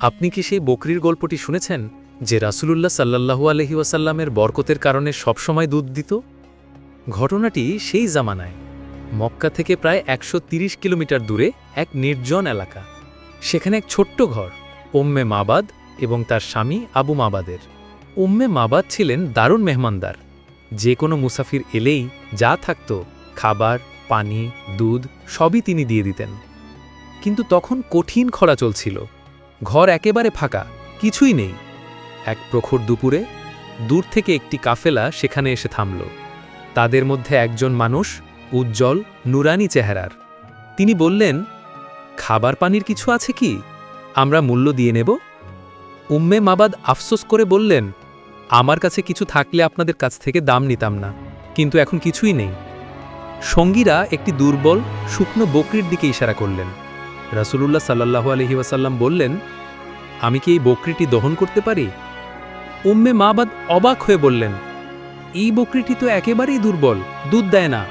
আপনি কি সেই বকরির গল্পটি শুনেছেন, যে রাসূলুল্লাহ সাল্লাল্লাহু আলহি ওয়াসাল্লামের বরকতের কারণে সবসময় দুধ দিত? ঘটনাটি সেই জামানায়, মক্কা থেকে প্রায় একশো কিলোমিটার দূরে এক নির্জন এলাকা। সেখানে এক ছোট্ট ঘর, উম্মে মাবাদ এবং তার স্বামী আবু মাবাদের। উম্মে মাবাদ ছিলেন দারুণ মেহমানদার। যে কোনো মুসাফির এলেই যা থাকত, খাবার, পানি, দুধ, সবই তিনি দিয়ে দিতেন। কিন্তু তখন কঠিন খরা চলছিল। ঘর একেবারে ফাঁকা, কিছুই নেই। এক প্রখর দুপুরে দূর থেকে একটি কাফেলা সেখানে এসে থামল। তাদের মধ্যে একজন মানুষ উজ্জ্বল, নুরানি চেহারার। তিনি বললেন, খাবার পানির কিছু আছে কি? আমরা মূল্য দিয়ে নেব? উম্মে মাবাদ আফসোস করে বললেন, আমার কাছে কিছু থাকলে আপনাদের কাছ থেকে দাম নিতাম না, কিন্তু এখন কিছুই নেই। সঙ্গীরা একটি দুর্বল, শুকনো বকরির দিকে ইশারা করলেন। রাসূলুল্লাহ সাল্লাহ আলহি ওয়াসাল্লাম বললেন, আমি কি এই বকরিটি দহন করতে পারি? উম্মে মাবাদ অবাক হয়ে বললেন, এই বকরিটি তো একেবারেই দুর্বল, দুধ দেয় না।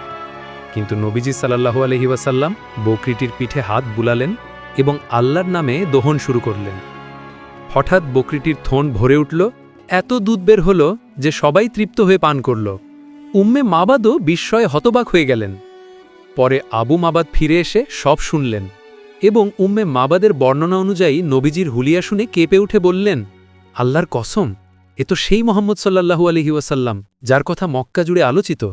কিন্তু নবীজি সাল্লাল্লাহু আলহি ওয়াসাল্লাম বকরিটির পিঠে হাত বুলালেন এবং আল্লাহর নামে দহন শুরু করলেন। হঠাৎ বকরিটির থন ভরে উঠল, এত দুধ বের হল যে সবাই তৃপ্ত হয়ে পান করল। উম্মে মাবাদও বিস্ময়ে হতবাক হয়ে গেলেন। পরে আবু মাবাদ ফিরে এসে সব শুনলেন। এবং উম্মে মাবাদের বর্ণনা অনুযায়ী নবীজির হুলিয়া শুনে কেঁপে উঠে বললেন আল্লাহর কসম এ তো সেই মোহাম্মদ সাল্লাহু আলহি ওয়াসাল্লাম যার কথা মক্কা জুড়ে আলোচিত।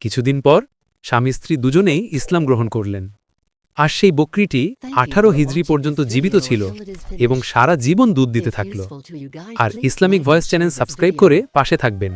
কিছুদিন পর স্বামী স্ত্রী দুজনেই ইসলাম গ্রহণ করলেন। আর সেই বকরিটি আঠারো হিজরি পর্যন্ত জীবিত ছিল এবং সারা জীবন দুধ দিতে থাকল। আর ইসলামিক ভয়েস চ্যানেল সাবস্ক্রাইব করে পাশে থাকবেন।